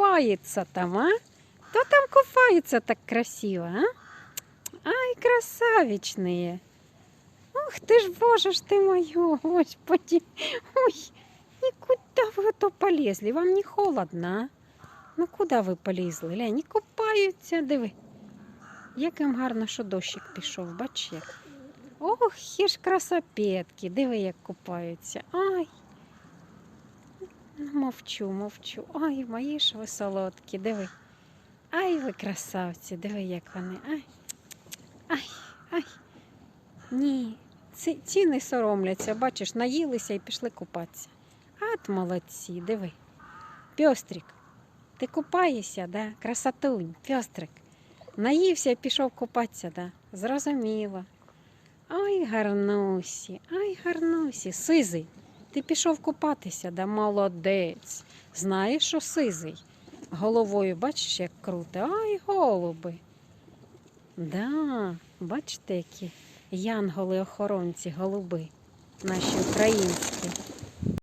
купается там, а? Кто там купается так красиво, а? Ай, красавичные. Ух ты ж, боже ж ты моё, господи. Ой, и куда вы то полезли? Вам не холодно, а? Ну куди ви полізли? Глянь, не купаються, диви. Як їм гарно, що дощик пішов, бач як. Ох, і ж красопетки, диви, як купаються. Ай. Мовчу, мовчу. Ай, мої ж ви солодкі, диви. Ай, ви красавці, диви, як вони. Ай. Ай, ай. Ні, ці, ці не соромляться, бачиш, наїлися і пішли купатися. От молодці, диви. Пьострик, ти купаєшся, да? Красотунь, пьострик. Наївся і пішов купатися, да? Зрозуміло. Ай, гарнусі, ай, гарнусі, сизий. Ти пішов купатися, да? Молодець. Знаєш, що сизий? Головою бачиш, як круто. Ай, голуби. Да, бачите, які янголи-охоронці, голуби, наші українські.